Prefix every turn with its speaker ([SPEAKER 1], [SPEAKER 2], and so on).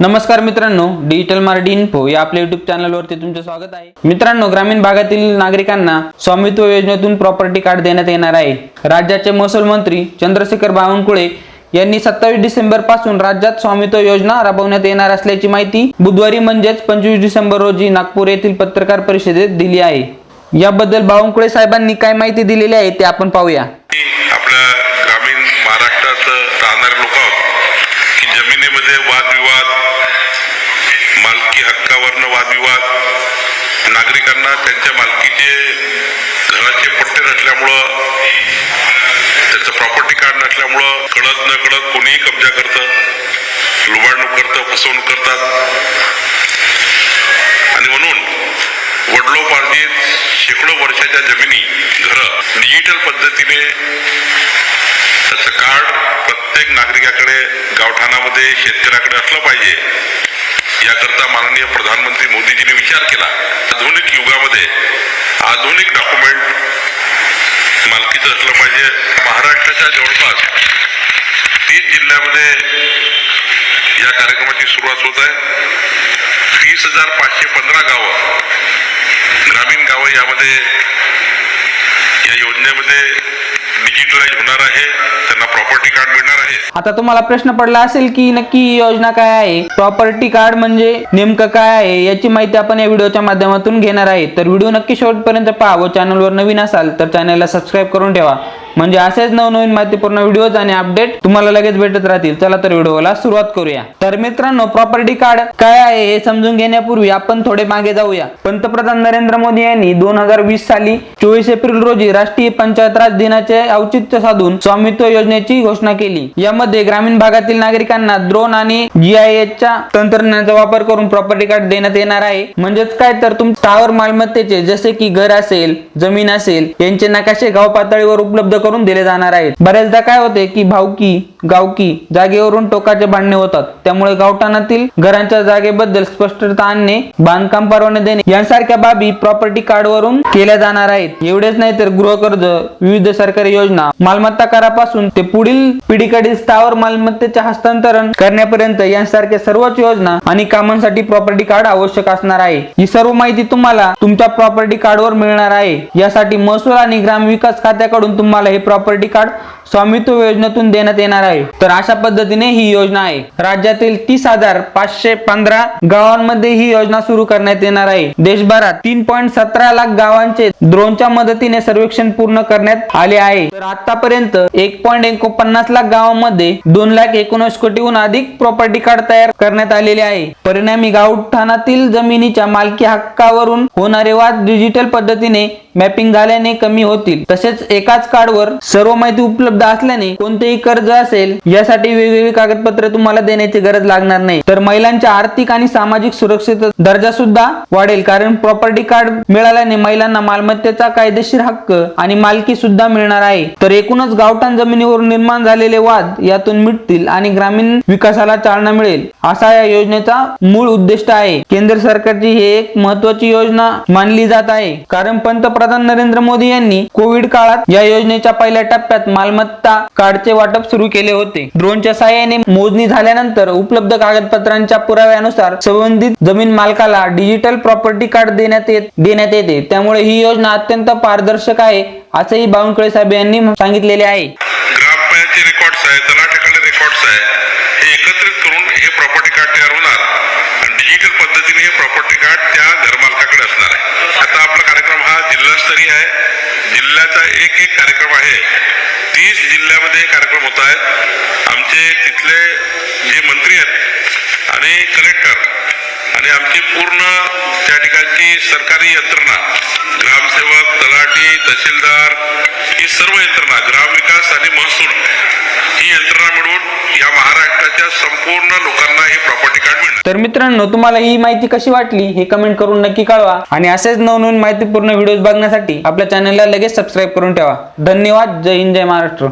[SPEAKER 1] नमस्कार मित्रांनो digital Marathi info या आपल्या युट्यूब चॅनलवरती तुमचे स्वागत आहे. मित्रांनो ग्रामीण भागातील नागरिकांना स्वामित्व योजनेतून प्रॉपर्टी कार्ड देण्यात येणार आहे. राज्याचे महसूल मंत्री चंद्रशेखर बावनकुळे यांनी सत्तावीस डिसेंबरपासून राज्यात स्वामित्व योजना राबवण्यात येणार असल्याची माहिती बुधवारी म्हणजेच पंचवीस डिसेंबर रोजी नागपूर येथील पत्रकार परिषदेत दिली आहे. याबद्दल बावनकुळे साहेबांनी काय माहिती दिलेली आहे ते आपण पाहूया.
[SPEAKER 2] आपल्या ग्रामीण महाराष्ट्रात राहणारे लोक जमिनीमध्ये वादविवाद मालकी हक्कावरनं वादविवाद नागरिकांना त्यांच्या मालकीचे घराचे पट्टे नसल्यामुळं त्यांचं प्रॉपर्टी कार्ड नसल्यामुळं कळत न कळत कोणीही कब्जा करतं लुबाडणूक करतं फसवणूक करतात. आणि म्हणून वडलोपार्जित शेकडो वर्षाच्या जमिनी घरं डिजिटल पद्धतीने प्रत्येक नागरिकाकडे गावठाणामध्ये शेतकऱ्याकडे असलं पाहिजे. याकरता माननीय प्रधानमंत्री मोदीजींनी विचार केला. आधुनिक युगामध्ये आधुनिक डॉक्युमेंट मालकीचं असलं पाहिजे. महाराष्ट्राच्या जवळपास तीस जिल्ह्यामध्ये या कार्यक्रमाची सुरुवात होत आहे. तीस हजार पाचशे पंधरा गावं ग्रामीण गावं यामध्ये या योजनेमध्ये डिजिटलाइज होणार आहे. त्यांना प्रॉपर्टी कार्ड मिळणार आहे.
[SPEAKER 1] आता तुम्हाला प्रश्न पडला असेल की नक्की ही योजना काय आहे? प्रॉपर्टी कार्ड म्हणजे नेमकं काय आहे? याची माहिती आपण या व्हिडिओच्या माध्यमातून घेणार आहे. तर व्हिडिओ नक्की शेवटपर्यंत पहा व चॅनलवर नवीन असाल तर चॅनलला सबस्क्राईब करून ठेवा. म्हणजे असेच नवनवीन माहितीपूर्ण व्हिडिओज आणि अपडेट तुम्हाला लगेच भेटत राहतील. चला तर व्हिडिओला सुरुवात करूया. तर मित्रांनो प्रॉपर्टी कार्ड काय आहे हे समजून घेण्यापूर्वी आपण थोडे मागे जाऊया. पंतप्रधान नरेंद्र मोदी यांनी दोन हजार वीस साली चोवीस एप्रिल रोजी राष्ट्रीय पंचायत राज दिनाचे औचित्य साधून स्वामित्व योजनेची घोषणा केली. केली. यामध्ये ग्रामीण भागातील नागरिकांना ड्रोन आणि जीआयएसच्या तंत्रज्ञानाचा वापर करून प्रॉपर्टी कार्ड देण्यात येणार आहे. म्हणजेच काय? तर तुम स्थावर मालमत्तेचे जसे की घर असेल जमीन असेल यांचे नकाशे गाव पातळीवर उपलब्ध करून दिले जाणार आहेत. बऱ्याचदा काय होते की भावकी गावकी जागेवरून टोकाचे भांडणे होतात. त्यामुळे गावठाणातील घरांच्या जागेबद्दल स्पष्टता आणणे बांधकाम परवाने देणे यांसारख्या बाबी प्रॉपर्टी कार्ड वरून केल्या जाणार आहेत. एवढेच नाही तर गृहकर्ज विविध सरकारी योजना मालमत्ता करापासून ते पुढील पिढीकडील स्थावर मालमत्तेचे हस्तांतरण करण्यापर्यंत यांसारख्या सर्वच योजना आणि कामांसाठी प्रॉपर्टी कार्ड आवश्यक असणार आहे. ही सर्व माहिती तुम्हाला तुमच्या प्रॉपर्टी कार्डवर मिळणार आहे. यासाठी महसूल आणि ग्रामविकास खात्याकडून तुम्हाला हे प्रॉपर्टी कार्ड स्वामित्व योजनेतून देण्यात येणार आहे. तर अशा पद्धतीने ही योजना आहे. राज्यातील तीस हजार पाचशे पंधरा गावांमध्ये ही योजना सुरू करण्यात येणार आहे. देशभरात तीन पॉईंट सतरा लाख गावांचे ड्रोनच्या मदतीने सर्वेक्षण पूर्ण करण्यात आले आहे. तर आतापर्यंत एक पॉईंट एकोणपन्नास लाख गावांमध्ये दोन लाख एकोणीस कोटीहून अधिक प्रॉपर्टी कार्ड तयार करण्यात आलेले आहे. परिणामी गावठाणातील जमिनीच्या मालकी हक्कावरून होणारे वाद डिजिटल पद्धतीने मॅपिंग झाल्याने कमी होतील. तसेच एकाच कार्डवर सर्व माहिती उपलब्ध असल्याने कोणतेही कर्ज असेल यासाठी वेगवेगळी कागदपत्रे तुम्हाला देण्याची गरज लागणार नाही. तर महिलांच्या आर्थिक आणि सामाजिक सुरक्षित दर्जा सुद्धा वाढेल कारण प्रॉपर्टी कार्ड मिळाल्याने महिलांना मालमत्तेचा कायदेशीर हक्क आणि मालकी सुद्धा मिळणार आहे. तर एकूणच गावठाण जमिनीवर निर्माण झालेले वाद यातून मिटतील आणि ग्रामीण विकासाला चालना मिळेल असा या योजनेचा मूळ उद्दिष्ट आहे. केंद्र सरकारची ही एक महत्वाची योजना मानली जात आहे. कारण पंतप्रधान नरेंद्र मोदी यांनी कोविड काळात या योजनेच्या पहिल्या टप्प्यात मालमत्ता कार्डचे वाटप सुरू केले होते. ड्रोनच्या सहाय्याने मोजणी झाल्यानंतर उपलब्ध कागदपत्रांच्या पुराव्यानुसार संबंधित जमीन मालकाला डिजिटल प्रॉपर्टी कार्ड देण्यात येत देण्यात येते. त्यामुळे ही योजना अत्यंत पारदर्शक आहे असंही बावनकुळे साहेब यांनी सांगितलेले आहे.
[SPEAKER 2] ग्रामपंचायतचे रेकॉर्ड्स आहे तलाठ्याकडे रेकॉर्ड्स आहे हे एकत्रित करून हे प्रॉपर्टी कार्ड तयार होणार. आणि डिजिटल पद्धतीने हे प्रॉपर्टी कार्ड त्या घरमालकाकडे असणार आहे. आता आपला कार्यक्रम हा जिल्हास्तरीय आहे. जिल्ह्याचा एक एक कार्यक्रम आहे. तीस जिल्ह्यामध्ये हे कार्यक्रम होत आहेत. आमचे तिथले जे मंत्री आहेत आणि कलेक्टर आणि आमची पूर्ण त्या ठिकाणची सरकारी यंत्रणा ग्रामसेवक तलाठी तहसीलदार ही सर्व यंत्रणा ग्रामविकास आणि महसूल ही यंत्रणा मिळवून या महाराष्ट्राच्या संपूर्ण लोकांना हे प्रॉपर्टी कार्ड मिळणार.
[SPEAKER 1] तर मित्रांनो तुम्हाला ही माहिती कशी वाटली हे कमेंट करून नक्की कळवा. आणि असेच नवनवीन माहितीपूर्ण व्हिडिओज बघण्यासाठी आपल्या चॅनलला लगेच सबस्क्राईब करून ठेवा. धन्यवाद. जय हिंद जय महाराष्ट्र.